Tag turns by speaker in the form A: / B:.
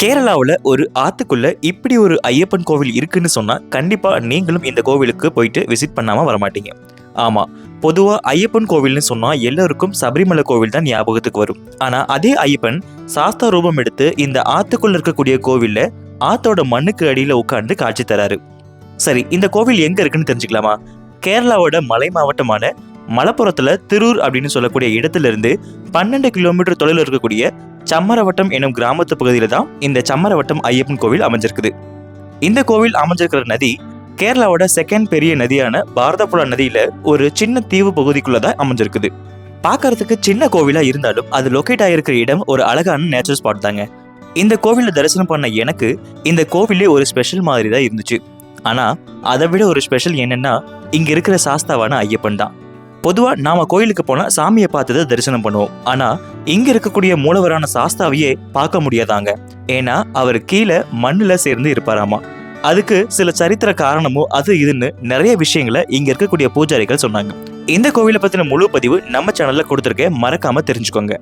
A: கேரளாவில் ஒரு ஆத்துக்குள்ள இப்படி ஒரு ஐயப்பன் கோவில் இருக்குன்னு சொன்னா கண்டிப்பா நீங்களும் இந்த கோவிலுக்கு போயிட்டு விசிட் பண்ணாம வரமாட்டீங்க. ஆமா பொதுவா ஐயப்பன் கோவில்னு சொன்னா எல்லோருக்கும் சபரிமலை கோவில் தான் ஞாபகத்துக்கு வரும். ஆனா அதே ஐயப்பன் சாஸ்தா ரூபம் எடுத்து இந்த ஆத்துக்குள்ள இருக்கக்கூடிய கோவில்ல ஆத்தோட மண்ணுக்கு அடியில உட்கார்ந்து காட்சி தராரு. சரி இந்த கோவில் எங்க இருக்குன்னு தெரிஞ்சுக்கலாமா? கேரளாவோட மலை மாவட்டமான மலப்புறத்துல திருர் அப்படின்னு சொல்லக்கூடிய இடத்துல இருந்து பன்னெண்டு கிலோமீட்டர் தொலைவில் இருக்கக்கூடிய சம்மரவட்டம் எனும் கிராமத்து பகுதியில் தான் இந்த சம்மரவட்டம் ஐயப்பன் கோவில் அமைஞ்சிருக்குது. இந்த கோவில் அமைஞ்சிருக்கிற நதி கேரளாவோட செகண்ட் பெரிய நதியான பாரதப்புழா நதியில ஒரு சின்ன தீவு பகுதிக்குள்ள தான் அமைஞ்சிருக்குது. பார்க்கறதுக்கு சின்ன கோவிலா இருந்தாலும் அது லொக்கேட் ஆகிருக்கிற இடம் ஒரு அழகான நேச்சுரல் ஸ்பாட் தாங்க. இந்த கோவிலில் தரிசனம் பண்ண எனக்கு இந்த கோவிலே ஒரு ஸ்பெஷல் மாதிரி தான் இருந்துச்சு. ஆனா அதை விட ஒரு ஸ்பெஷல் என்னன்னா இங்க இருக்கிற சாஸ்தாவான ஐயப்பன் தான். பொதுவா நாம கோயிலுக்கு போனா சாமியை பார்த்து தான் தரிசனம் பண்ணுவோம். ஆனா இங்க இருக்கக்கூடிய மூலவரான சாஸ்தாவையே பார்க்க முடியாதாங்க. ஏன்னா அவர் கீழே மண்ணுல சேர்ந்து இருப்பாராமா. அதுக்கு சில சரித்திர காரணமும் அது இதுன்னு நிறைய விஷயங்களை இங்க இருக்கக்கூடிய பூஜாரிகள் சொன்னாங்க. இந்த கோவிலை பத்தின முழு பதிவு நம்ம சேனல்ல கொடுத்துருக்கேன். மறக்காம தெரிஞ்சுக்கோங்க.